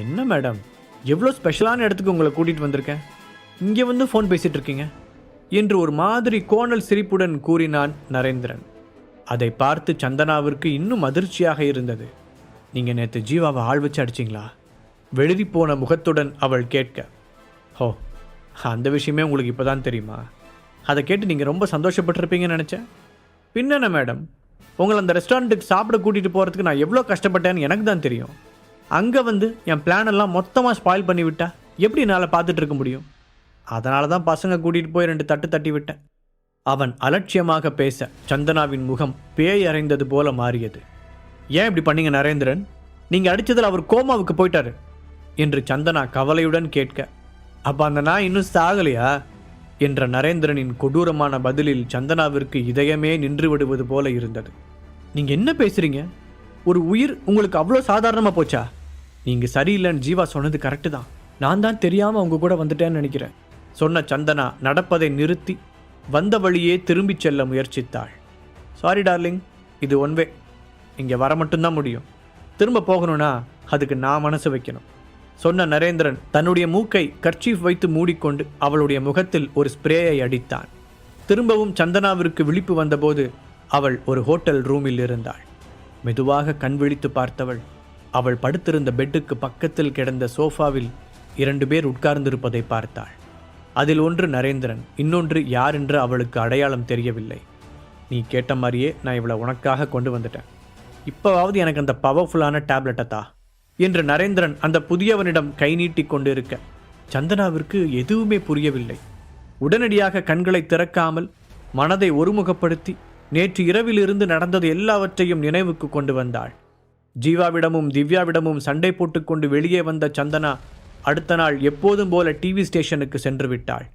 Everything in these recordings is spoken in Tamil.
என்ன மேடம்? எவ்வளோ ஸ்பெஷலான இடத்துக்கு உங்களை கூட்டிகிட்டு வந்திருக்கேன்? இங்கே வந்து ஃபோன் பேசிகிட்டு இருக்கீங்க. என்று ஒரு மாதிரி கோணல் சிரிப்புடன் கூறினான் நரேந்திரன். அதை பார்த்து சந்தனாவிற்கு இன்னும் அதிர்ச்சியாக இருந்தது. நீங்கள் நேற்று ஜீவாவை ஆள் வச்சு அடிச்சிங்களா? வெளிரி போன முகத்துடன் அவள் கேட்க ஹோ அந்த விஷயமே உங்களுக்கு இப்போ தான் தெரியுமா? அதை கேட்டு நீங்கள் ரொம்ப சந்தோஷப்பட்டிருப்பீங்கன்னு நினச்சேன். பின்னென்ன மேடம்? உங்களை அந்த ரெஸ்டாரண்ட்டுக்கு சாப்பிட கூட்டிகிட்டு போகிறதுக்கு நான் எவ்வளோ கஷ்டப்பட்டேன்னு எனக்கு தான் தெரியும். அங்கே வந்து என் பிளானெல்லாம் மொத்தமாக ஸ்பாயில் பண்ணி விட்டா எப்படி என்னால் பார்த்துட்டு இருக்க முடியும்? அதனால தான் பசங்க கூட்டிகிட்டு போய் ரெண்டு தட்டு தட்டி விட்டேன். அவன் அலட்சியமாக பேச சந்தனாவின் முகம் பேய் அறைந்தது போல மாறியது. ஏன் இப்படி பண்ணீங்க நரேந்திரன்? நீங்கள் அடித்ததில் அவர் கோமாவுக்கு போயிட்டாரு என்று சந்தனா கவலையுடன் கேட்க. அப்போ அந்த நாய் இன்னும் சாகலையா? என்ற நரேந்திரனின் கொடூரமான பதிலில் சந்தனாவிற்கு இதயமே நின்று விடுவது போல இருந்தது. நீங்கள் என்ன பேசுகிறீங்க ஒரு உயிர் உங்களுக்கு அவ்வளோ சாதாரணமாக போச்சா? நீங்கள் சரியில்லைன்னு ஜீவா சொன்னது கரெக்டு தான். நான் தான் தெரியாமல் அவங்க கூட வந்துட்டேன்னு நினைக்கிறேன். சொன்ன சந்தனா நடப்பதை நிறுத்தி வந்த வழியே திரும்பிச் செல்ல முயற்சித்தாள். சாரி டார்லிங் இது ஒன்வே இங்கே வர மட்டும்தான் முடியும். திரும்ப போகணும்னா அதுக்கு நான் மனசு வைக்கணும். சொன்ன நரேந்திரன் தன்னுடைய மூக்கை கர்ச்சீஃப் வைத்து மூடிக்கொண்டு அவளுடைய முகத்தில் ஒரு ஸ்ப்ரேயை அடித்தான். திரும்பவும் சந்தனாவிற்கு விழிப்பு வந்தபோது அவள் ஒரு ஹோட்டல் ரூமில் இருந்தாள். மெதுவாக கண் விழித்து பார்த்தவள். அவள் படுத்திருந்த பெட்டுக்கு பக்கத்தில் கிடந்த சோஃபாவில் இரண்டு பேர் உட்கார்ந்திருப்பதை பார்த்தாள். அதில் ஒன்று நரேந்திரன் இன்னொன்று யார் என்று அவளுக்கு அடையாளம் தெரியவில்லை. நீ கேட்ட மாதிரியே நான் இவளை உனக்காக கொண்டு வந்துட்டேன். இப்போவாவது எனக்கு அந்த பவர்ஃபுல்லான டேப்லெட்டை தா என்று நரேந்திரன் அந்த புதியவனிடம் கை நீட்டி கொண்டிருக்க. சந்தனாவிற்கு எதுவுமே புரியவில்லை. உடனடியாக கண்களை திறக்காமல் மனதை ஒருமுகப்படுத்தி நேற்று இரவிலிருந்து நடந்தது எல்லாவற்றையும் நினைவுக்கு கொண்டு வந்தாள். ஜீவாவிடமும் திவ்யாவிடமும் சண்டை போட்டுக்கொண்டு வெளியே வந்த சந்தனா அடுத்த நாள் எப்போதும் போல டிவி ஸ்டேஷனுக்கு சென்று விட்டாள்.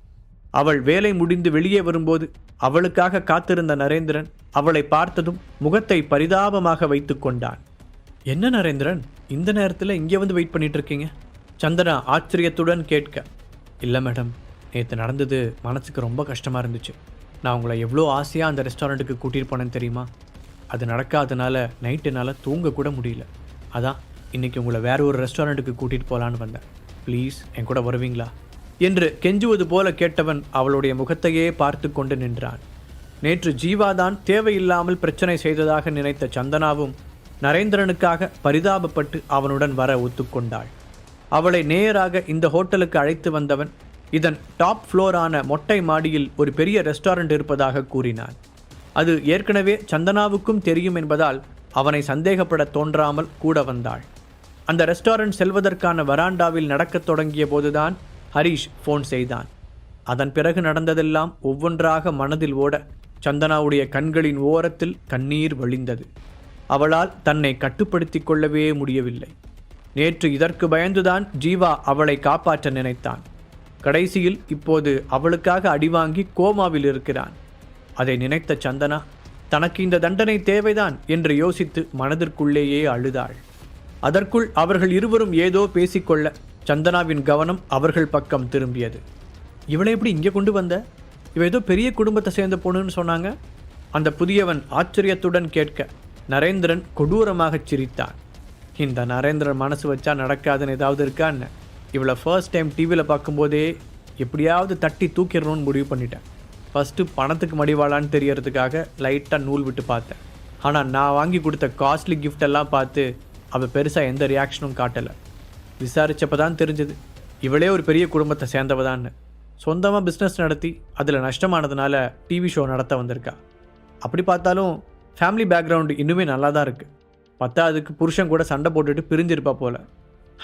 அவள் வேலை முடிந்து வெளியே வரும்போது அவளுக்காக காத்திருந்த நரேந்திரன் அவளை பார்த்ததும் முகத்தை பரிதாபமாக வைத்து கொண்டான். என்ன நரேந்திரன்? இந்த நேரத்தில் இங்கே வந்து வெயிட் பண்ணிட்டு இருக்கீங்க? சந்தனா ஆச்சரியத்துடன் கேட்க இல்லை மேடம் நேற்று நடந்தது மனசுக்கு ரொம்ப கஷ்டமாக இருந்துச்சு. நான் உங்களை எவ்வளோ ஆசையாக அந்த ரெஸ்டாரண்ட்டுக்கு கூட்டிகிட்டு போனேன்னு தெரியுமா? அது நடக்காதனால நைட்டு என்னால் தூங்கக்கூட முடியல. அதான் இன்னைக்கு உங்களை வேற ஒரு ரெஸ்டாரண்ட்டுக்கு கூட்டிகிட்டு போகலான்னு வந்தேன். ப்ளீஸ் என் கூட வருவீங்களா? என்று கெஞ்சுவது போல கேட்டவன் அவளுடைய முகத்தையே பார்த்து கொண்டு நின்றான். நேற்று ஜீவாதான் தேவையில்லாமல் பிரச்சனை செய்ததாக நினைத்த சந்தனாவும் நரேந்திரனுக்காக பரிதாபப்பட்டு அவனுடன் வர ஒத்துக்கொண்டாள். அவளை நேராக இந்த ஹோட்டலுக்கு அழைத்து வந்தவன் இதன் டாப் ஃப்ளோரான மொட்டை மாடியில் ஒரு பெரிய ரெஸ்டாரண்ட் இருப்பதாக கூறினார். அது ஏற்கனவே சந்தனாவுக்கும் தெரியும் என்பதால் அவனை சந்தேகப்பட தோன்றாமல் கூட வந்தாள். அந்த ரெஸ்டாரண்ட் செல்வதற்கான வராண்டாவில் நடக்கத் தொடங்கிய போதுதான் ஹரிஷ் ஃபோன் செய்தான். அதன் பிறகு நடந்ததெல்லாம் ஒவ்வொன்றாக மனதில் ஓட சந்தனாவுடைய கண்களின் ஓரத்தில் கண்ணீர் வழிந்தது. அவளால் தன்னை கட்டுப்படுத்திக் கொள்ளவே முடியவில்லை. நேற்று இதற்கு பயந்துதான் ஜீவா அவளை காப்பாற்ற நினைத்தான். கடைசியில் இப்போது அவளுக்காக அடிவாங்கி கோமாவில் இருக்கிறான். அதை நினைத்த சந்தனா தனக்கு இந்த தண்டனை தேவைதான் என்று யோசித்து மனதிற்குள்ளேயே அழுதாள். அதற்குள் அவர்கள் இருவரும் ஏதோ பேசிக்கொள்ள சந்தனாவின் கவனம் அவர்கள் பக்கம் திரும்பியது. இவளை எப்படி இங்கே கொண்டு வந்த? இவ ஏதோ பெரிய குடும்பத்தை சேர்ந்த பொண்ணுன்னு சொன்னாங்க? அந்த புதியவன் ஆச்சரியத்துடன் கேட்க நரேந்திரன் கொடூரமாகச் சிரித்தான். இந்த நரேந்திரன் மனசு வச்சா நடக்காதுன்னு ஏதாவது இருக்கான்னு இவளை ஃபர்ஸ்ட் டைம் டிவியில் பார்க்கும்போதே எப்படியாவது தட்டி தூக்கிடணும்னு முடிவு பண்ணிட்டேன். ஃபஸ்ட்டு பணத்துக்கு மடிவாளான்னு தெரியறதுக்காக லைட்டாக நூல் விட்டு பார்த்தேன். ஆனால் நான் வாங்கி கொடுத்த காஸ்ட்லி கிஃப்டெல்லாம் பார்த்து அவள் பெருசாக எந்த ரியாக்ஷனும் காட்டலை. விசாரித்தப்போ தான் தெரிஞ்சது. இவளே ஒரு பெரிய குடும்பத்தை சேர்ந்தவ தான்னு சொந்தமாக பிஸ்னஸ் நடத்தி அதில் நஷ்டமானதுனால டிவி ஷோ நடத்த வந்திருக்கா. அப்படி பார்த்தாலும் ஃபேமிலி பேக்ரவுண்டு இன்னுமே நல்லா தான் இருக்குது பத்தாவதுக்கு புருஷன் கூட சண்டை போட்டுட்டு பிரிஞ்சிருப்பா போல.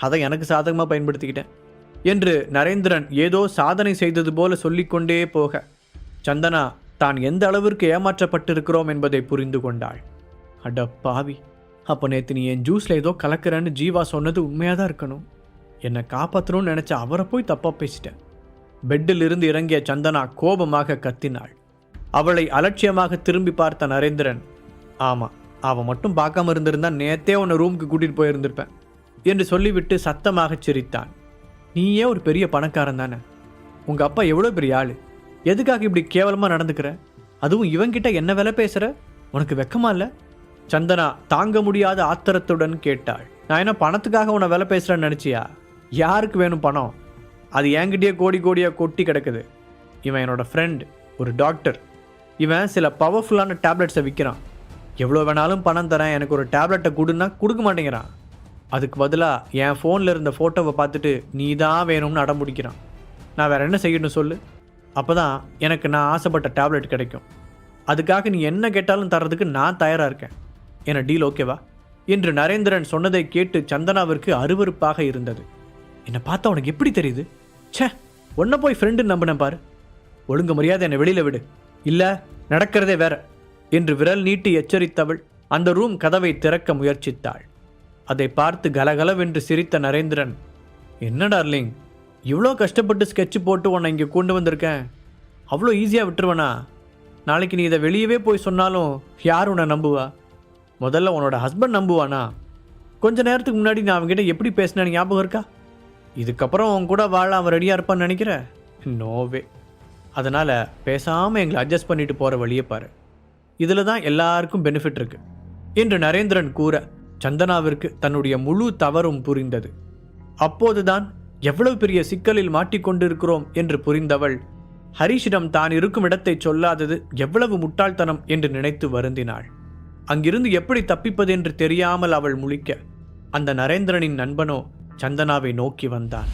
அதை எனக்கு சாதகமாக பயன்படுத்திக்கிட்டேன். என்று நரேந்திரன் ஏதோ சாதனை செய்தது போல சொல்லிக்கொண்டே போக சந்தனா தான் எந்த அளவிற்கு ஏமாற்றப்பட்டிருக்கிறோம் என்பதை புரிந்து கொண்டாள். அட பாவி அப்போ நேற்று நீ என் ஜூஸில் ஏதோ கலக்கிறேன்னு ஜீவா சொன்னது உண்மையாக தான் இருக்கணும். என்னை காப்பாற்றணும்னு நினச்ச அவரை போய் தப்பாக பேசிட்டேன். பெட்டில் இருந்து இறங்கிய சந்தனா கோபமாக கத்தினாள். அவளை அலட்சியமாக திரும்பி பார்த்த நரேந்திரன் ஆமாம் அவன் மட்டும் பார்க்காம இருந்திருந்தா நேத்தே உன்னை ரூமுக்கு கூட்டிகிட்டு போயிருந்திருப்பேன். என்று சொல்லிவிட்டு சத்தமாகச் சிரித்தான். நீயே ஒரு பெரிய பணக்காரன் தானே? உங்கள் அப்பா எவ்வளோ பெரிய ஆள்? எதுக்காக இப்படி கேவலமாக நடந்துக்கிற? அதுவும் இவங்கிட்ட என்ன வேலை பேசுகிற உனக்கு வெக்கமா இல்லை? சந்தனா தாங்க முடியாத ஆத்திரத்துடன் கேட்டாள். நான் என்ன பணத்துக்காக உன்னை வேலை பேசுகிறேன்னு நினச்சியா? யாருக்கு வேணும் பணம்? அது என்கிட்டயே கோடி கோடியாக கொட்டி கிடக்குது. இவன் என்னோட ஃப்ரெண்ட் ஒரு டாக்டர் இவன் சில பவர்ஃபுல்லான டேப்லெட்ஸை விற்கிறான் எவ்வளோ வேணாலும் பணம் தரேன். எனக்கு ஒரு டேப்லெட்டை கொடுன்னா கொடுக்க மாட்டேங்கிறான். அதுக்கு பதிலாக என் ஃபோனில் இருந்த ஃபோட்டோவை பார்த்துட்டு நீ தான் வேணும்னு அடம் பிடிக்கிறான் நான் வேறு என்ன செய்யணும் சொல்லு? அப்போ தான் எனக்கு நான் ஆசைப்பட்ட டேப்லெட் கிடைக்கும். அதுக்காக நீ என்ன கேட்டாலும் தர்றதுக்கு நான் தயாராக இருக்கேன். என டீல் ஓகேவா என்று நரேந்திரன் சொன்னதை கேட்டு சந்தனாவிற்கு அருவருப்பாக இருந்தது. என்னை பார்த்தா உனக்கு எப்படி தெரியுது? ச்சே உன்னை போய் ஃப்ரெண்டு நம்பினேன் பாரு. ஒழுங்கு மரியாதை என்னை வெளியில் விடு. இல்லை நடக்கிறதே வேற. என்று விரல் நீட்டி எச்சரித்தவள் அந்த ரூம் கதவை திறக்க முயற்சித்தாள். அதை பார்த்து கலகலவென்று சிரித்த நரேந்திரன் என்ன டார்லிங் இவ்வளோ கஷ்டப்பட்டு ஸ்கெட்ச் போட்டு உன்னை இங்கே கொண்டு வந்திருக்கேன். அவ்வளோ ஈஸியாக விட்டுருவனா? நாளைக்கு நீ இதை வெளியவே போய் சொன்னாலும் யார் உன்னை நம்புவா? முதல்ல உன்னோட ஹஸ்பண்ட் நம்புவானா? கொஞ்ச நேரத்துக்கு முன்னாடி நான் அவங்ககிட்ட எப்படி பேசினேன்னு ஞாபகம் இருக்கா? இதுக்கப்புறம் உன் கூட வாழ அவன் ரெடியாக இருப்பான்னு நினைக்கிற? நோவே அதனால் பேசாமல் எங்களை அட்ஜஸ்ட் பண்ணிட்டு போகிற வழியை பாரு. இதில் தான் எல்லாருக்கும் பெனிஃபிட் இருக்குது என்று நரேந்திரன் கூற சந்தனாவிற்கு தன்னுடைய முழு தவறும் புரிந்தது. அப்போதுதான் எவ்வளவு பெரிய சிக்கலில் மாட்டிக்கொண்டிருக்கிறோம் என்று புரிந்தவள் ஹரிஷிடம் தான் இருக்கும் இடத்தை சொல்லாதது எவ்வளவு முட்டாள்தனம் என்று நினைத்து வருந்தினாள். அங்கிருந்து எப்படி தப்பிப்பது என்று தெரியாமல் அவள் முழிக்க அந்த நரேந்திரனின் நண்பனோ சந்தனாவை நோக்கி வந்தான்.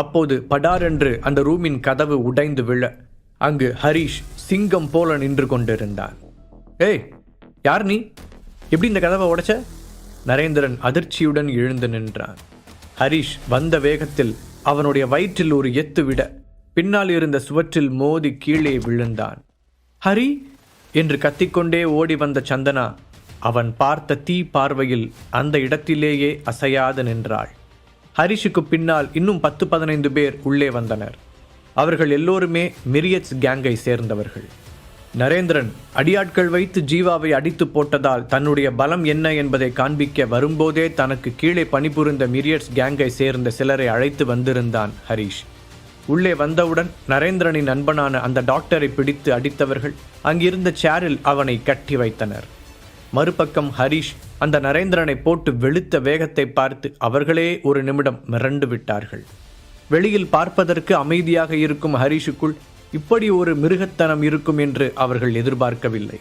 அப்போது படாரென்று அந்த ரூமின் கதவு உடைந்து விழ அங்கு ஹரிஷ் சிங்கம் போல நின்று கொண்டிருந்தான். ஏய் யார் நீ? எப்படி இந்த கதவை உடைச்ச? நரேந்திரன் அதிர்ச்சியுடன் எழுந்து நின்றான். ஹரிஷ் வந்த வேகத்தில் அவனுடைய வயிற்றில் ஒரு எத்து விட பின்னால் இருந்த சுவற்றில் மோதி கீழே விழுந்தான். ஹரி! என்று கத்திக்கொண்டே ஓடி வந்த சந்தனா அவன் பார்த்த தீ பார்வையில் அந்த இடத்திலேயே அசையாது நின்றாள். ஹரிஷுக்கு பின்னால் இன்னும் பத்து பதினைந்து பேர் உள்ளே வந்தனர். அவர்கள் எல்லோருமே மிரியட்ஸ் கேங்கை சேர்ந்தவர்கள். நரேந்திரன் அடியாட்கள் வைத்து ஜீவாவை அடித்து போட்டதால் தன்னுடைய பலம் என்ன என்பதை காண்பிக்க வரும்போதே தனக்கு கீழே பணிபுரிந்த மிரியட்ஸ் கேங்கை சேர்ந்த சிலரை அழைத்து வந்திருந்தான் ஹரிஷ். உள்ளே வந்தவுடன் நரேந்திரனின் நண்பனான அந்த டாக்டரை பிடித்து அடித்தவர்கள் அங்கிருந்த சேரில் அவனை கட்டி வைத்தனர். மறுபக்கம் ஹரிஷ் அந்த நரேந்திரனை போட்டு வெளுத்த வேகத்தை பார்த்து அவர்களே ஒரு நிமிடம் மிரண்டு விட்டார்கள். வெளியில் பார்ப்பதற்கு அமைதியாக இருக்கும் ஹரிஷுக்குள் இப்படி ஒரு மிருகத்தனம் இருக்கும் என்று அவர்கள் எதிர்பார்க்கவில்லை.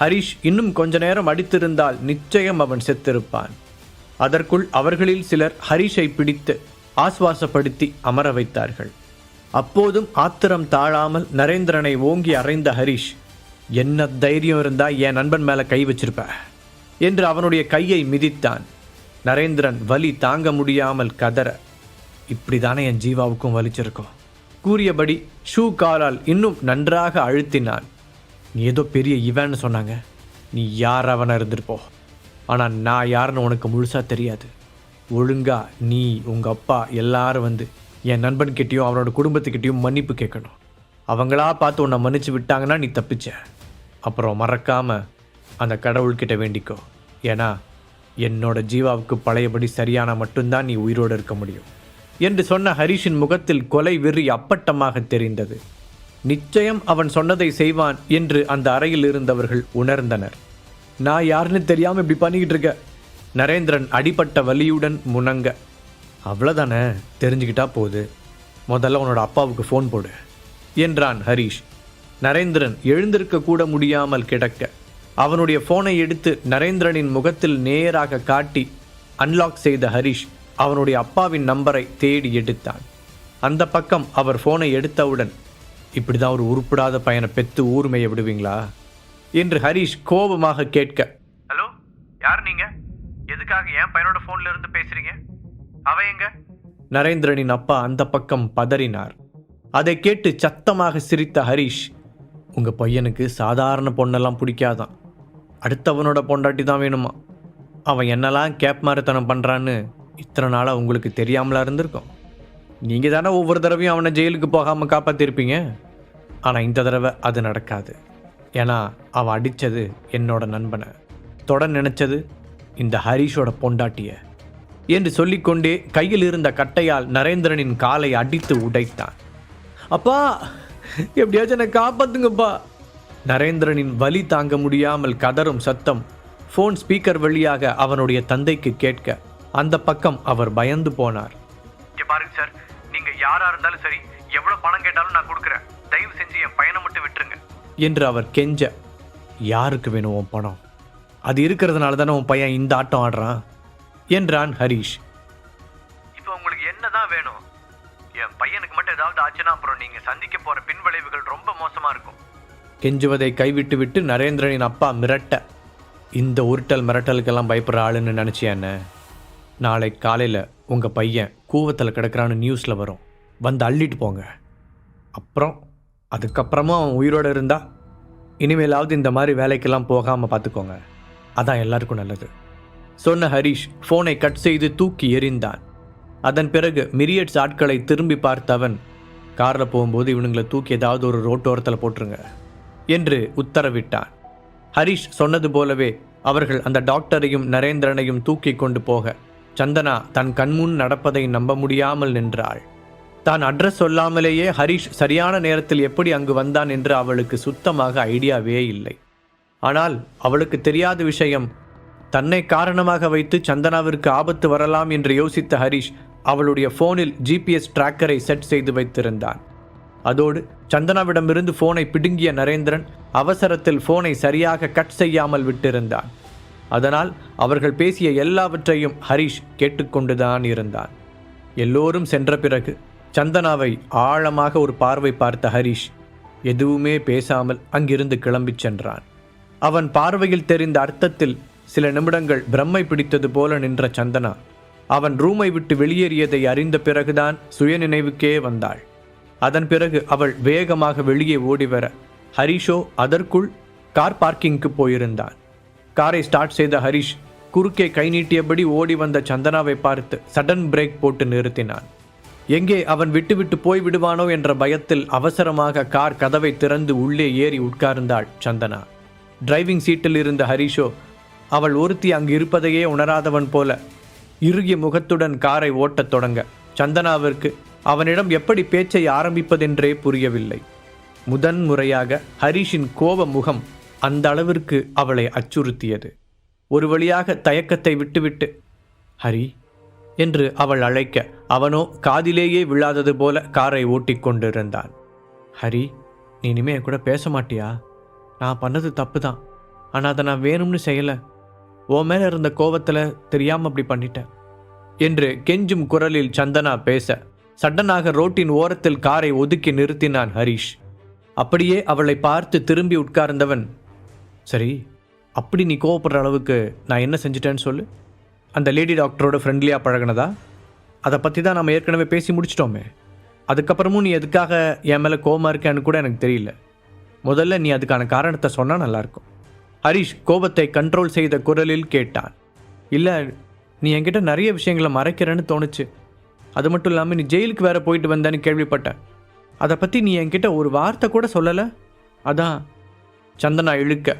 ஹரிஷ் இன்னும் கொஞ்ச நேரம் அடித்திருந்தால் நிச்சயம் அவன் செத்திருப்பான். அதற்குள் அவர்களில் சிலர் ஹரிஷை பிடித்து ஆஸ்வாசப்படுத்தி அமர வைத்தார்கள். அப்போதும் ஆத்திரம் தாழாமல் நரேந்திரனை ஓங்கி அறைந்த ஹரிஷ் என்ன தைரியம் இருந்தா என் நண்பன் மேலே கை வச்சிருப்ப? என்று அவனுடைய கையை மிதித்தான். நரேந்திரன் வலி தாங்க முடியாமல் கதற இப்படிதானே என் ஜீவாவுக்கும் வலிச்சிருக்கும். கூறியபடி ஷூ காலால் இன்னும் நன்றாக அழுத்தினான். நீ ஏதோ பெரிய இவன்னு சொன்னாங்க. நீ யார் அவனை இருந்திருப்போ ஆனால் நான் யாருன்னு உனக்கு முழுசாக தெரியாது. ஒழுங்காக நீ உங்கள் அப்பா எல்லாரும் வந்து என் நண்பன்கிட்டையும் அவனோட குடும்பத்துக்கிட்டேயும் மன்னிப்பு கேட்கணும். அவங்களா பார்த்து உன்னை மன்னிச்சு விட்டாங்கன்னா நீ தப்பிச்ச. அப்புறம் மறக்காமல் அந்த கடவுள்கிட்ட வேண்டிக்கோ. ஏன்னா என்னோட ஜீவாவுக்கு பழையபடி சரியான மட்டும்தான் நீ உயிரோடு இருக்க முடியும். என்று சொன்ன ஹரிஷின் முகத்தில் கொலை வெறி அப்பட்டமாக தெரிந்தது. நிச்சயம் அவன் சொன்னதை செய்வான் என்று அந்த அறையில் இருந்தவர்கள் உணர்ந்தனர். நான் யாருன்னு தெரியாமல் இப்படி பண்ணிக்கிட்டு இருக்க? நரேந்திரன் அடிபட்ட வலியுடன் முணங்க. அவ்வளோதானே தெரிஞ்சுக்கிட்டா போகுது முதல்ல உன்னோட அப்பாவுக்கு ஃபோன் போடு என்றான் ஹரிஷ். நரேந்திரன் எழுந்திருக்க கூட முடியாமல் கிடக்க. அவனுடைய ஃபோனை எடுத்து நரேந்திரனின் முகத்தில் நேராக காட்டி அன்லாக் செய்த ஹரிஷ் அவனுடைய அப்பாவின் நம்பரை தேடி எடுத்தான். அந்த பக்கம் அவர் போனை எடுத்தவுடன் இப்படிதான் ஒரு உருப்படாத பையனை பெத்து ஊர்மையை விடுவீங்களா? என்று ஹரிஷ் கோபமாக கேட்க ஹலோ யார் நீங்க? எதுக்காக என் பையனோட போன்ல இருந்து பேசுறீங்க? அவ எங்க? நரேந்திரனின் அப்பா அந்த பக்கம் பதறினார். அதை கேட்டு சத்தமாக சிரித்த ஹரிஷ் உங்க பையனுக்கு சாதாரண பொண்ணெல்லாம் பிடிக்காதான். அடுத்தவனோட பொண்டாட்டி தான் வேணுமா? அவன் என்னெல்லாம் கேப் மாதிரித்தனம் பண்ணுறான்னு இத்தனை நாளாக உங்களுக்கு தெரியாமலா இருந்திருக்கும். நீங்கள் தானே ஒவ்வொரு தடவையும் அவனை ஜெயிலுக்கு போகாமல் காப்பாற்றிருப்பீங்க ஆனால் இந்த தடவை அது நடக்காது. ஏன்னா அவன் அடித்தது என்னோட நண்பனை. தொட நினச்சது இந்த ஹரிஷோட பொண்டாட்டிய. என்று சொல்லிக்கொண்டே கையில் இருந்த கட்டையால் நரேந்திரனின் காலை அடித்து உடைத்தான். அப்பா எப்படியாச்சும் என்னை காப்பாத்துங்கப்பா. நரேந்திரனின் வலி தாங்க முடியாமல் கதறும் சத்தம் ஃபோன் ஸ்பீக்கர் வழியாக அவனுடைய தந்தைக்கு கேட்க அந்த பக்கம் அவர் பயந்து போனார். பாருங்க சார் நீங்க யாரா இருந்தாலும் சரி எவ்வளவு பணம் கேட்டாலும் நான் கொடுக்குறேன். தயவு செஞ்சு என் பையனை மட்டும் விட்டுருங்க. என்று அவர் கெஞ்ச யாருக்கு வேணும் உன் பணம்? அது இருக்கிறதுனால தானே உன் பையன் இந்த ஆட்டம் ஆடுறான்? என்றான் ஹரீஷ். இப்போ உங்களுக்கு என்னதான் வேணும்? என் பையனுக்கு மட்டும் ஏதாவது ஆச்சுன்னா அப்புறம் நீங்க சந்திக்க போற பின்விளைவுகள் ரொம்ப மோசமா இருக்கும். கெஞ்சுவதை கைவிட்டு விட்டு நரேந்திரனின் அப்பா மிரட்ட இந்த உருட்டல் மிரட்டலுக்கெல்லாம் பயப்படுற ஆளுன்னு நினச்சியா என்ன? நாளை காலையில் உங்கள் பையன் கூவத்தில் கிடக்கிறான்னு நியூஸில் வரும். வந்து அள்ளிட்டு போங்க. அப்புறம் அதுக்கப்புறமா அவன் உயிரோடு இருந்தா இனிமேலாவது இந்த மாதிரி வேலைக்கெல்லாம் போகாமல் பார்த்துக்கோங்க அதான் எல்லாருக்கும் நல்லது. சொன்ன ஹரீஷ் ஃபோனை கட் செய்து தூக்கி எறிந்தான். அதன் பிறகு மிரியட்ஸ் ஆட்களை திரும்பி பார்த்தவன் காரில் போகும்போது இவனுங்களை தூக்கி ஏதாவது ஒரு ரோட்டோரத்தில் போட்டுருங்க என்று உத்தரவிட்டான். ஹரிஷ் சொன்னது போலவே அவர்கள் அந்த டாக்டரையும் நரேந்திரனையும் தூக்கி கொண்டு போக சந்தனா தன் கண்முன் நடப்பதை நம்ப முடியாமல் நின்றாள். தான் அட்ரஸ் சொல்லாமலேயே ஹரிஷ் சரியான நேரத்தில் எப்படி அங்கு வந்தான் என்று அவளுக்கு சுத்தமாக ஐடியாவே இல்லை. ஆனால் அவளுக்கு தெரியாத விஷயம் தன்னை காரணமாக வைத்து சந்தனாவிற்கு ஆபத்து வரலாம் என்று யோசித்த ஹரிஷ் அவளுடைய ஃபோனில் ஜிபிஎஸ் டிராக்கரை செட் செய்து வைத்திருந்தான். அதோடு சந்தனாவிடமிருந்து ஃபோனை பிடுங்கிய நரேந்திரன் அவசரத்தில் ஃபோனை சரியாக கட் செய்யாமல் விட்டிருந்தான். அதனால் அவர்கள் பேசிய எல்லாவற்றையும் ஹரிஷ் கேட்டுக்கொண்டுதான் இருந்தான். எல்லோரும் சென்ற பிறகு சந்தனாவை ஆழமாக ஒரு பார்வை பார்த்த ஹரிஷ் எதுவுமே பேசாமல் அங்கிருந்து கிளம்பிச் சென்றான். அவன் பார்வையில் தெரிந்த அர்த்தத்தில் சில நிமிடங்கள் பிரம்மை பிடித்தது போல நின்ற சந்தனா அவன் ரூமை விட்டு வெளியேறியதை அறிந்த பிறகுதான் சுயநினைவுக்கே வந்தாள். அதன் பிறகு அவள் வேகமாக வெளியே ஓடிவர ஹரிஷோ அதற்குள் கார் பார்க்கிங்க்கு போயிருந்தான். காரை ஸ்டார்ட் செய்த ஹரிஷ் குறுக்கே கை நீட்டியபடி ஓடி வந்த சந்தனாவை பார்த்து சடன் பிரேக் போட்டு நிறுத்தினான். எங்கே அவன் விட்டுவிட்டு போய் விடுவானோ என்ற பயத்தில் அவசரமாக கார் கதவை திறந்து உள்ளே ஏறி உட்கார்ந்தாள் சந்தனா. டிரைவிங் சீட்டில் இருந்த ஹரிஷோ அவள் ஒருத்தி அங்கு இருப்பதையே உணராதவன் போல. இறுகிய முகத்துடன் காரை ஓட்டத் தொடங்க. சந்தனாவிற்கு அவனிடம் எப்படி பேச்சை ஆரம்பிப்பதென்றே புரியவில்லை. முதன் முறையாக ஹரிஷின் கோப முகம் அந்த அளவிற்கு அவளை அச்சுறுத்தியது. ஒரு வழியாக தயக்கத்தை விட்டுவிட்டு ஹரி என்று அவள் அழைக்க அவனோ காதிலேயே விழாதது போல காரை ஓட்டிக் கொண்டிருந்தான். ஹரி நீ இனிமே கூட பேச மாட்டியா? நான் பண்ணது தப்பு தான் ஆனால் அதை நான் வேணும்னு செய்யலை. உன் மேலே இருந்த கோவத்தில் தெரியாமல் அப்படி பண்ணிட்டேன் என்று கெஞ்சும் குரலில் சந்தனா பேச சடனாக ரோட்டின் ஓரத்தில் காரை ஒதுக்கி நிறுத்தினான் ஹரிஷ். அப்படியே அவளை பார்த்து திரும்பி உட்கார்ந்தவன் சரி அப்படி நீ கோவப்படுற அளவுக்கு நான் என்ன செஞ்சிட்டேன்னு சொல்லு. அந்த லேடி டாக்டரோட ஃப்ரெண்ட்லியாக பழகினதா? அதை பற்றி தான் நம்ம ஏற்கனவே பேசி முடிச்சிட்டோமே. அதுக்கப்புறமும் நீ எதுக்காக என் மேலே கோவமாக இருக்கேன்னு கூட எனக்கு தெரியல. முதல்ல நீ அதுக்கான காரணத்தை சொன்னால் நல்லாயிருக்கும். ஹரிஷ் கோபத்தை கண்ட்ரோல் செய்த குரலில் கேட்டான். இல்லை நீ என்கிட்ட நிறைய விஷயங்களை மறைக்கிறேன்னு தோணுச்சு. அது மட்டும் இல்லாமல் நீ ஜெயிலுக்கு வேறு போயிட்டு வந்தேன்னு கேள்விப்பட்டேன். அதை பற்றி நீ என்கிட்ட ஒரு வார்த்தை கூட சொல்லலை? அதான் சந்தனா இழுக்க.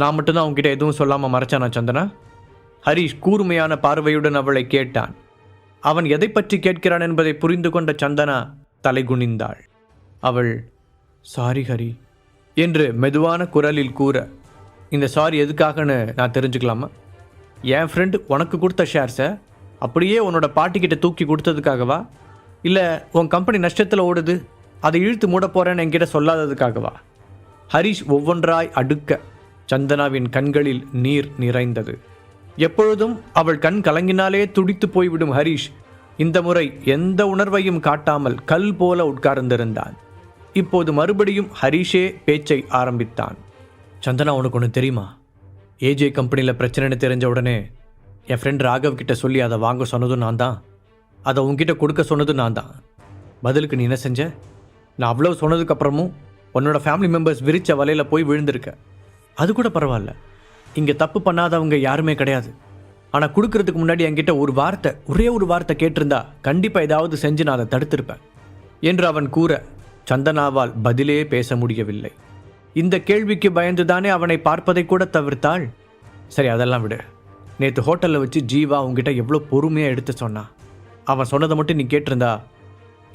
நான் மட்டும்தான் அவங்ககிட்ட எதுவும் சொல்லாமல் மறைச்சானா சந்தனா? ஹரிஷ் கூர்மையான பார்வையுடன் அவளை கேட்டான். அவன் எதை பற்றி கேட்கிறான் என்பதை புரிந்து கொண்ட சந்தனா தலைகுனிந்தாள். அவள் சாரி ஹரி என்று மெதுவான குரலில் கூற இந்த சாரி எதுக்காகன்னு நான் தெரிஞ்சுக்கலாமா? என் ஃப்ரெண்டு உனக்கு கொடுத்த ஷேர்ஸை அப்படியே உன்னோட பாட்டிக்கிட்ட தூக்கி கொடுத்ததுக்காகவா? இல்லை உன் கம்பெனி நஷ்டத்தில் ஓடுது அதை இழுத்து மூட போகிறேன்னு என்கிட்ட சொல்லாததுக்காகவா? ஹரிஷ் ஒவ்வொன்றாய் அடுக்க சந்தனாவின் கண்களில் நீர் நிறைந்தது. எப்பொழுதும் அவள் கண் கலங்கினாலே துடித்து போய்விடும் ஹரிஷ். இந்த முறை எந்த உணர்வையும் காட்டாமல் கல் போல உட்கார்ந்திருந்தான். இப்போது மறுபடியும் ஹரிஷே பேச்சை ஆரம்பித்தான். சந்தனா உனக்கு ஒன்று தெரியுமா? ஏஜே கம்பெனியில் பிரச்சனைன்னு தெரிஞ்ச உடனே என் ஃப்ரெண்ட் ராகவ் கிட்ட சொல்லி அதை வாங்க சொன்னதும் நான் தான். அதை உங்ககிட்ட கொடுக்க சொன்னதும் நான் தான். பதிலுக்கு நீ என்ன செஞ்ச? நான் அவ்வளோ சொன்னதுக்கப்புறமும் உன்னோட ஃபேமிலி மெம்பர்ஸ் விரித்த வலையில் போய் விழுந்திருக்கேன் அது கூட பரவாயில்ல. இங்கே தப்பு பண்ணாதவங்க யாருமே கிடையாது. ஆனால் கொடுக்கறதுக்கு முன்னாடி என்கிட்ட ஒரு வார்த்தை ஒரே ஒரு வார்த்தை கேட்டிருந்தா கண்டிப்பாக ஏதாவது செஞ்சு நான் அதை தடுத்திருப்பேன் என்று அவன் கூற சந்தனாவால் பதிலே பேச முடியவில்லை. இந்த கேள்விக்கு பயந்துதானே அவனை பார்ப்பதை கூட தவிர்த்தாள்? சரி அதெல்லாம் விடு. நேற்று ஹோட்டலில் வச்சு ஜீவா உங்ககிட்ட எவ்வளோ பொறுமையாக எடுத்து சொன்னான் அவன் சொன்னதை மட்டும் நீ கேட்டிருந்தா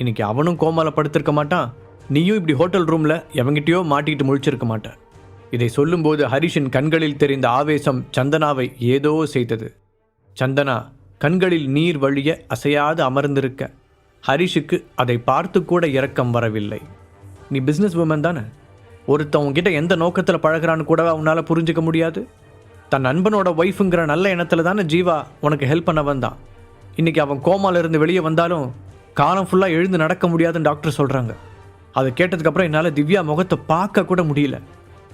இன்னைக்கு அவனும் கோமால படுத்திருக்க மாட்டான். நீயும் இப்படி ஹோட்டல் ரூமில் எவங்கிட்டயோ மாட்டிக்கிட்டு முழிச்சிருக்க மாட்டேன் இதை சொல்லும்போது ஹரிஷின் கண்களில் தெரிந்த ஆவேசம் சந்தனாவை ஏதோ செய்தது. சந்தனா கண்களில் நீர் வழிய அசையாது அமர்ந்திருக்க. ஹரிஷுக்கு அதை பார்த்து கூட இரக்கம் வரவில்லை. நீ பிஸ்னஸ் உமன் தானே? ஒருத்தன் உன்கிட்ட எந்த நோக்கத்தில் பழகிறான்னு கூட உன்னால் புரிஞ்சுக்க முடியாது? தன் நண்பனோட ஒய்ஃபுங்கிற நல்ல எண்ணத்தில் தானே ஜீவா உனக்கு ஹெல்ப் பண்ண வந்தான் இன்றைக்கி அவன் கோமால இருந்து வெளியே வந்தாலும் காலம் ஃபுல்லாக எழுந்து நடக்க முடியாதுன்னு டாக்டர் சொல்கிறாங்க அதை கேட்டதுக்கப்புறம் என்னால் திவ்யா முகத்தை பார்க்க கூட முடியல.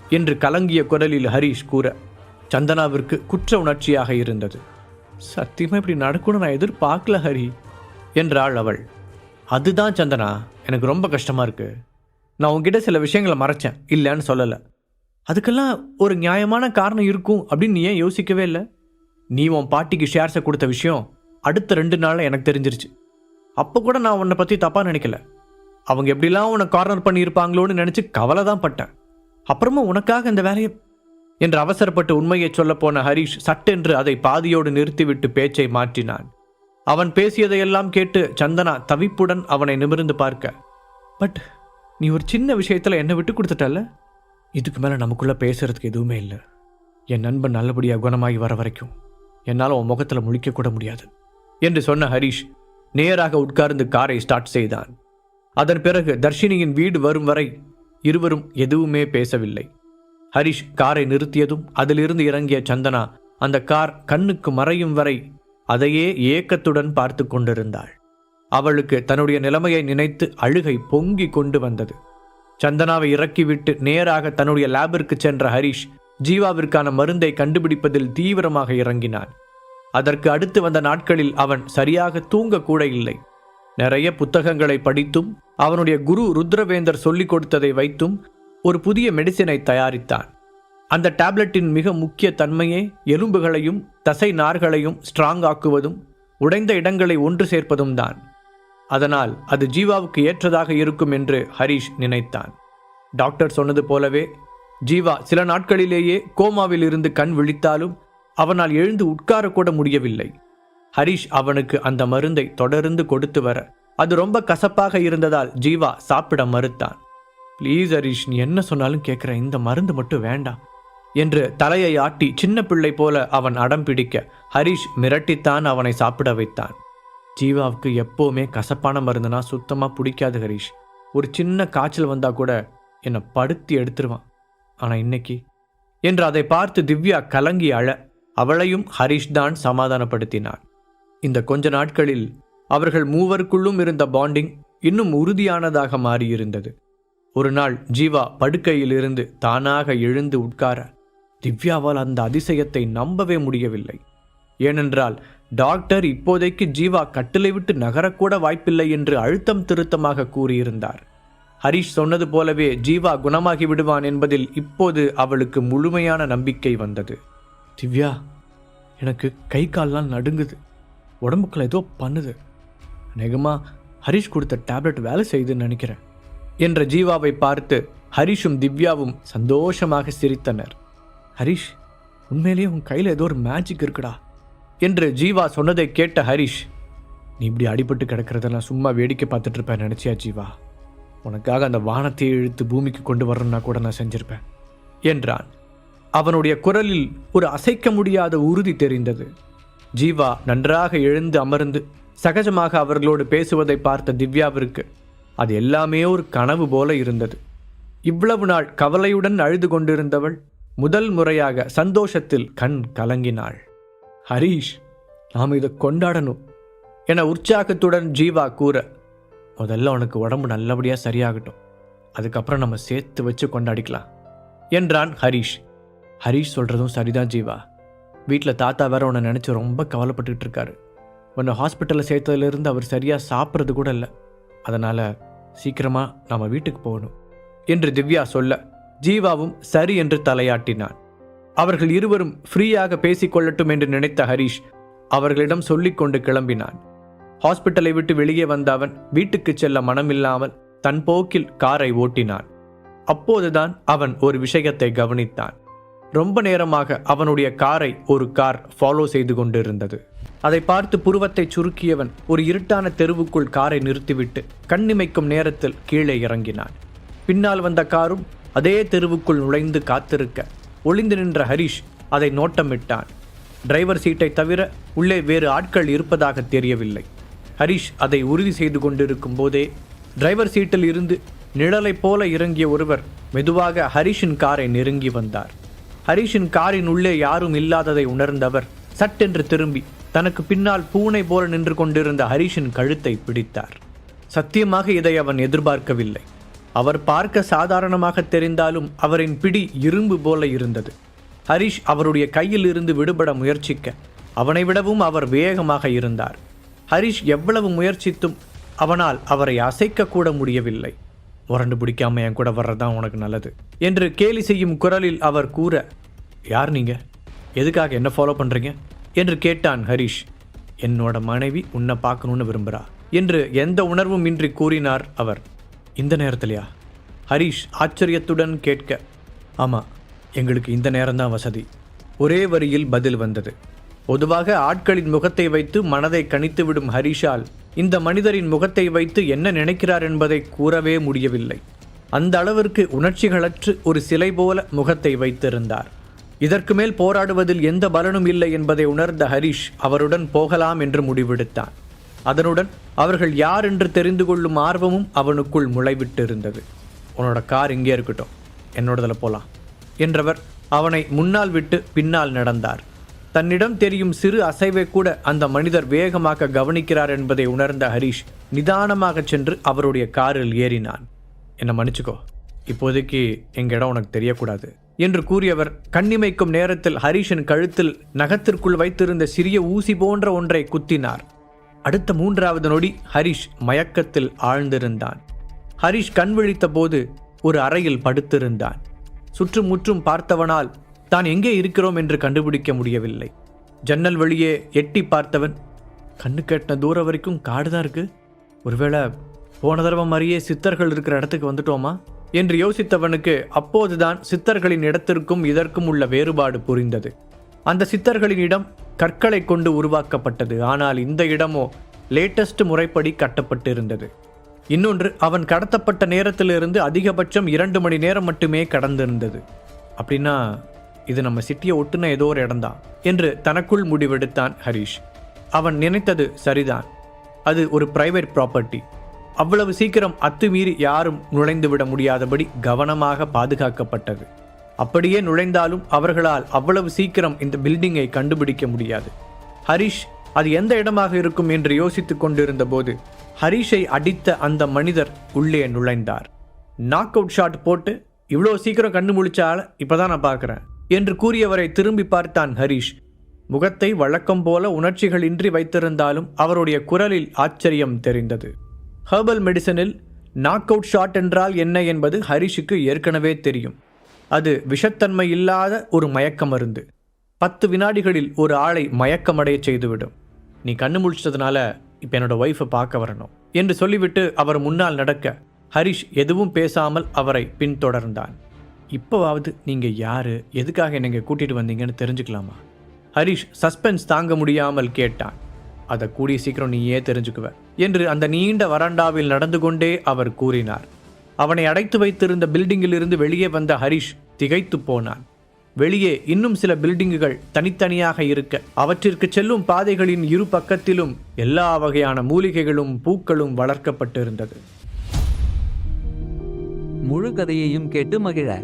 என்று கலங்கிய குரலில் ஹரிஷ் கூற சந்தனாவிற்கு குற்ற உணர்ச்சியாக இருந்தது. சத்தியமாக இப்படி நடக்கும்னு நான் எதிர்பார்க்கல ஹரி என்றாள் அவள். அதுதான் சந்தனா எனக்கு ரொம்ப கஷ்டமாக இருக்கு. நான் உங்ககிட்ட சில விஷயங்களை மறைச்சேன் இல்லைன்னு சொல்லலை. அதுக்கெல்லாம் ஒரு நியாயமான காரணம் இருக்கும் அப்படின்னு நீ ஏன் யோசிக்கவே இல்லை? நீ உன் பாட்டிக்கு ஷேர்ஸை கொடுத்த விஷயம் அடுத்த ரெண்டு நாளில் எனக்கு தெரிஞ்சிருச்சு. அப்போ கூட நான் உன்னை பற்றி தப்பாக நினைக்கல. அவங்க எப்படிலாம் உன்னை கார்னர் பண்ணியிருப்பாங்களோன்னு நினச்சி கவலை தான் பட்டேன். அப்புறமா உனக்காக இந்த வேலையை என்று அவசரப்பட்டு உண்மையை சொல்லப்போன ஹரீஷ் ஹரிஷ் சட்டென்று அதை பாதியோடு நிறுத்திவிட்டு பேச்சை மாற்றினான். அவன் பேசியதையெல்லாம் கேட்டு சந்தனா தவிப்புடன் அவனை நிமிர்ந்து பார்க்க பட் நீ ஒரு சின்ன விஷயத்தில் என்னை விட்டு கொடுத்துட்டல இதுக்கு மேலே நமக்குள்ளே பேசுகிறதுக்கு எதுவுமே இல்லை. என் நண்பன் நல்லபடியாக குணமாகி வர வரைக்கும் என்னால் உன் முகத்தில் முழிக்க கூட முடியாது என்று சொன்ன ஹரிஷ் நேராக உட்கார்ந்து காரை ஸ்டார்ட் செய்தான். அதன் பிறகு தர்ஷினியின் வீடு வரும் வரை இருவரும் எதுவுமே பேசவில்லை. ஹரிஷ் காரை நிறுத்தியதும் அதிலிருந்து இறங்கிய சந்தனா அந்த கார் கண்ணுக்கு மறையும் வரை அதையே ஏக்கத்துடன் பார்த்து கொண்டிருந்தாள். அவளுக்கு தன்னுடைய நிலைமையை நினைத்து அழுகை பொங்கி கொண்டு வந்தது. சந்தனாவை இறக்கிவிட்டு நேராக தன்னுடைய லேபிற்கு சென்ற ஹரிஷ் ஜீவாவிற்கான மருந்தை கண்டுபிடிப்பதில் தீவிரமாக இறங்கினான். அதற்கு அடுத்து வந்த நாட்களில் அவன் சரியாக தூங்கக்கூட இல்லை. நிறைய புத்தகங்களை படித்தும் அவனுடைய குரு ருத்ரவேந்தர் சொல்லிக் கொடுத்ததை வைத்தும் ஒரு புதிய மெடிசினை தயாரித்தான். அந்த டேப்லெட்டின் மிக முக்கிய தன்மையே எலும்புகளையும் தசை நார்களையும் ஸ்ட்ராங் ஆக்குவதும் உடைந்த இடங்களை ஒன்று சேர்ப்பதும் தான். அதனால் அது ஜீவாவுக்கு ஏற்றதாக இருக்கும் என்று ஹரிஷ் நினைத்தான். டாக்டர் சொன்னது போலவே ஜீவா சில நாட்களிலேயே கோமாவில் இருந்து கண் விழித்தாலும் அவனால் எழுந்து உட்காரக்கூட முடியவில்லை. ஹரிஷ் அவனுக்கு அந்த மருந்தை தொடர்ந்து கொடுத்து வர அது ரொம்ப கசப்பாக இருந்ததால் ஜீவா சாப்பிட மறுத்தான். ப்ளீஸ் ஹரிஷ் நீ என்ன சொன்னாலும் கேட்குற இந்த மருந்து மட்டும் வேண்டாம் என்று தலையை ஆட்டி சின்ன பிள்ளை போல அவன் அடம் பிடிக்க ஹரிஷ் மிரட்டித்தான் அவனை சாப்பிட வைத்தான். ஜீவாவுக்கு எப்போவுமே கசப்பான மருந்துனா சுத்தமாக பிடிக்காது ஹரிஷ். ஒரு சின்ன காய்ச்சல் வந்தா கூட என்னை படுத்தி எடுத்துருவான். ஆனால் இன்னைக்கு? என்று அதை பார்த்து திவ்யா கலங்கி அழ அவளையும் ஹரிஷ் தான் சமாதானப்படுத்தினான். இந்த கொஞ்ச நாட்களில் அவர்கள் மூவருக்குள்ளும் இருந்த பாண்டிங் இன்னும் உறுதியானதாக மாறியிருந்தது. ஒரு நாள் ஜீவா படுக்கையிலிருந்து தானாக எழுந்து உட்கார திவ்யாவால் அந்த அதிசயத்தை நம்பவே முடியவில்லை. ஏனென்றால் டாக்டர் இப்போதைக்கு ஜீவா கட்டிலை விட்டு நகரக்கூட வாய்ப்பில்லை என்று அழுத்தம் திருத்தமாக கூறியிருந்தார். ஹரிஷ் சொன்னது போலவே ஜீவா குணமாகி விடுவான் என்பதில் இப்போது அவளுக்கு முழுமையான நம்பிக்கை வந்தது. திவ்யா எனக்கு கை கால்லாம் நடுங்குது. உடம்புக்குள்ள ஏதோ பண்ணுது. அநேகமாக ஹரிஷ் கொடுத்த டேப்லெட் வேலை செய்யுதுன்னு நினைக்கிறேன் என்ற ஜீவாவை பார்த்து ஹரிஷும் திவ்யாவும் சந்தோஷமாக சிரித்தனர். ஹரிஷ் உண்மையிலேயே உன் கையில் ஏதோ ஒரு மேஜிக் இருக்குடா என்று ஜீவா சொன்னதை கேட்ட ஹரிஷ் நீ இப்படி அடிபட்டு கிடக்கிறதெல்லாம் சும்மா வேடிக்கை பார்த்துட்டு இருப்பேன் நினச்சியா ஜீவா? உனக்காக அந்த வானத்தை இழுத்து பூமிக்கு கொண்டு வரணும்னா கூட நான் செஞ்சிருப்பேன் என்றான். அவனுடைய குரலில் ஒரு அசைக்க முடியாத உறுதி தெரிந்தது. ஜீவா நன்றாக எழுந்து அமர்ந்து சகஜமாக அவர்களோடு பேசுவதை பார்த்த திவ்யாவிற்கு அது எல்லாமே ஒரு கனவு போல இருந்தது. இவ்வளவு நாள் கவலையுடன் அழுது கொண்டிருந்தவள் முதல் முறையாக சந்தோஷத்தில் கண் கலங்கினாள். ஹரீஷ் நாம் இதை கொண்டாடணும் என உற்சாகத்துடன் ஜீவா கூற முதல்ல உனக்கு உடம்பு நல்லபடியாக சரியாகட்டும். அதுக்கப்புறம் நம்ம சேர்த்து வச்சு கொண்டாடிக்கலாம் என்றான் ஹரீஷ். ஹரீஷ் சொல்கிறதும் சரிதான் ஜீவா. வீட்டில் தாத்தா வேற உன்னை நினச்சி ரொம்ப கவலைப்பட்டுக்கிட்டு இருக்காரு. உன்னை ஹாஸ்பிட்டலில் சேர்த்ததுலேருந்து அவர் சரியாக சாப்பிட்றது கூட இல்லை. அதனால் சீக்கிரமாக நம்ம வீட்டுக்கு போகணும். என்று திவ்யா சொல்ல ஜீவாவும் சரி என்று தலையாட்டினான். அவர்கள் இருவரும் ஃப்ரீயாக பேசிக்கொள்ளட்டும் என்று நினைத்த ஹரீஷ் அவர்களிடம் சொல்லிக்கொண்டு கிளம்பினான். ஹாஸ்பிட்டலை விட்டு வெளியே வந்த அவன் வீட்டுக்கு செல்ல மனமில்லாமல் தன் போக்கில் காரை ஓட்டினான். அப்போதுதான் அவன் ஒரு விஷயத்தை கவனித்தான். ரொம்ப நேரமாக அவனுடைய காரை ஒரு கார் ஃபாலோ செய்து கொண்டிருந்தது. அதை பார்த்து புருவத்தை சுருக்கியவன் ஒரு இருட்டான தெருவுக்குள் காரை நிறுத்திவிட்டு கண்ணிமைக்கும் நேரத்தில் கீழே இறங்கினான். பின்னால் வந்த காரும் அதே தெருவுக்குள் நுழைந்து காத்திருக்க ஒளிந்து நின்ற ஹரிஷ் அதை நோட்டமிட்டான். டிரைவர் சீட்டை தவிர உள்ளே வேறு ஆட்கள் இருப்பதாக தெரியவில்லை. ஹரிஷ் அதை உறுதி செய்து கொண்டிருக்கும் போதே டிரைவர் சீட்டில் இருந்து நிழலைப் போல இறங்கிய ஒருவர் மெதுவாக ஹரிஷின் காரை நெருங்கி வந்தார். ஹரிஷின் காரின் உள்ளே யாரும் இல்லாததை உணர்ந்தவர் சட்டென்று திரும்பி தனக்கு பின்னால் பூனை போல நின்று கொண்டிருந்த ஹரிஷின் கழுத்தை பிடித்தார். சத்தியமாக இதை அவன் எதிர்பார்க்கவில்லை. அவர் பார்க்க சாதாரணமாக தெரிந்தாலும் அவரின் பிடி இரும்பு போல இருந்தது. ஹரிஷ் அவருடைய கையில் இருந்து விடுபட முயற்சிக்க அவனை விடவும் அவர் வேகமாக இருந்தார். ஹரிஷ் எவ்வளவு முயற்சித்தும் அவனால் அவரை அசைக்க கூட முடியவில்லை. உரண்டு பிடிக்காம என் கூட வர்றதுதான் உனக்கு நல்லது. என்று கேலி செய்யும் குரலில் அவர் கூற யார் நீங்க? எதுக்காக என்ன ஃபாலோ பண்றீங்க? என்று கேட்டான் ஹரிஷ் என்னோட மனைவி உன்னை பார்க்கணும்னு விரும்புகிறா என்று எந்த உணர்வும் இன்றி கூறினார் அவர். இந்த நேரத்திலையா? ஹரிஷ் ஆச்சரியத்துடன் கேட்க ஆமாம் எங்களுக்கு இந்த நேரம்தான் வசதி. ஒரே வரியில் பதில் வந்தது. பொதுவாக ஆட்களின் முகத்தை வைத்து மனதை கணித்துவிடும் ஹரிஷால் இந்த மனிதரின் முகத்தை வைத்து என்ன நினைக்கிறார் என்பதை கூறவே முடியவில்லை. அந்த அளவிற்கு உணர்ச்சிகளற்று ஒரு சிலை போல முகத்தை வைத்திருந்தார். இதற்கு மேல் போராடுவதில் எந்த பலனும் இல்லை என்பதை உணர்ந்த ஹரிஷ் அவருடன் போகலாம் என்று முடிவெடுத்தான். அதனுடன் அவர்கள் யார் என்று தெரிந்து கொள்ளும் ஆர்வமும் அவனுக்குள் முளைவிட்டு இருந்தது உன்னோட கார் இங்கே இருக்கட்டும். என்னோடதில் போலாம். என்றவர் அவனை முன்னால் விட்டு பின்னால் நடந்தார். தன்னிடம் தெரியும் சிறு அசைவை கூட அந்த மனிதர் வேகமாக கவனிக்கிறார் என்பதை உணர்ந்த ஹரிஷ் நிதானமாக சென்று அவருடைய காரில் ஏறினான். என்னை மன்னிச்சுக்கோ. இப்போதைக்கு எங்க இடம் உனக்கு தெரியக்கூடாது என்று கூறியவர் கண்ணிமைக்கும் நேரத்தில் ஹரிஷின் கழுத்தில் நகத்திற்குள் வைத்திருந்த சிறிய ஊசி போன்ற ஒன்றை குத்தினார். அடுத்த மூன்றாவது நொடி ஹரிஷ் மயக்கத்தில் ஆழ்ந்திருந்தான். ஹரிஷ் கண் விழித்த போது ஒரு அறையில் படுத்திருந்தான். சுற்றும் முற்றும் பார்த்தவனால் தான் எங்கே இருக்கிறோம் என்று கண்டுபிடிக்க முடியவில்லை. ஜன்னல் வழியே எட்டி பார்த்தவன் கண்ணு கெட்டின தூரம் வரைக்கும் காடு தான் இருக்குது ஒருவேளை போன தடவை மாதிரியே சித்தர்கள் இருக்கிற இடத்துக்கு வந்துட்டோமா? என்று யோசித்தவனுக்கு அப்போதுதான் சித்தர்களின் இடத்திற்கும் இதற்கும் உள்ள வேறுபாடு புரிந்தது. அந்த சித்தர்களின் இடம் கற்களை கொண்டு உருவாக்கப்பட்டது. ஆனால் இந்த இடமோ லேட்டஸ்ட் முறைப்படி கட்டப்பட்டிருந்தது. இன்னொன்று அவன் கடத்தப்பட்ட நேரத்திலிருந்து அதிகபட்சம் இரண்டு மணி நேரம் மட்டுமே கடந்திருந்தது. அப்படின்னா இது நம்ம சிட்டியை ஒட்டுன ஏதோ ஒரு இடம்தான் என்று தனக்குள் முடிவெடுத்தான் ஹரிஷ். அவன் நினைத்தது சரிதான். அது ஒரு பிரைவேட் ப்ராப்பர்ட்டி அவ்வளவு சீக்கிரம் அத்துமீறி யாரும் நுழைந்துவிட முடியாதபடி கவனமாக பாதுகாக்கப்பட்டது. அப்படியே நுழைந்தாலும் அவர்களால் அவ்வளவு சீக்கிரம் இந்த பில்டிங்கை கண்டுபிடிக்க முடியாது. ஹரிஷ் அது எந்த இடமாக இருக்கும் என்று யோசித்துக் கொண்டிருந்த போது ஹரிஷை அடித்த அந்த மனிதர் உள்ளே நுழைந்தார். நாக் அவுட் ஷாட் போட்டு இவ்வளோ சீக்கிரம் கண்ணு முழிச்சால இப்போதான் நான் பார்க்குறேன். என்று கூறியவரை திரும்பி பார்த்தான் ஹரிஷ். முகத்தை வழக்கம் போல உணர்ச்சிகளின்றி வைத்திருந்தாலும் அவருடைய குரலில் ஆச்சரியம் தெரிந்தது. ஹெர்பல் மெடிசனில் நாக் அவுட் ஷாட் என்றால் என்ன என்பது ஹரிஷுக்கு ஏற்கனவே தெரியும். அது விஷத்தன்மை இல்லாத ஒரு மயக்க மருந்து. பத்து வினாடிகளில் ஒரு ஆளை மயக்கமடைய செய்துவிடும். நீ கண்ணு முழிச்சதுனால இப்போ என்னோட ஒய்ஃபை பார்க்க வரணும் என்று சொல்லிவிட்டு அவர் முன்னால் நடக்க ஹரிஷ் எதுவும் பேசாமல் அவரை பின்தொடர்ந்தான். இப்போவாவது நீங்கள் யார்? எதுக்காக என்னை கூட்டிகிட்டு வந்தீங்கன்னு தெரிஞ்சுக்கலாமா? ஹரிஷ் சஸ்பென்ஸ் தாங்க முடியாமல் கேட்டான். அதை கூடிய சீக்கிரம் நீயே தெரிஞ்சுக்குவ என்று அந்த நீண்ட வராண்டாவில் நடந்து கொண்டே அவர் கூறினார். அவனை அடைத்து வைத்திருந்த பில்டிங்கில் இருந்து வெளியே வந்த ஹரிஷ் திகைத்து போனான். வெளியே இன்னும் சில பில்டிங்குகள் தனித்தனியாக இருக்க அவற்றிற்கு செல்லும் பாதைகளின் இரு பக்கத்திலும் எல்லா வகையான மூலிகைகளும் பூக்களும் வளர்க்கப்பட்டிருந்தது. முழு கதையையும் கேட்டு மகிழ.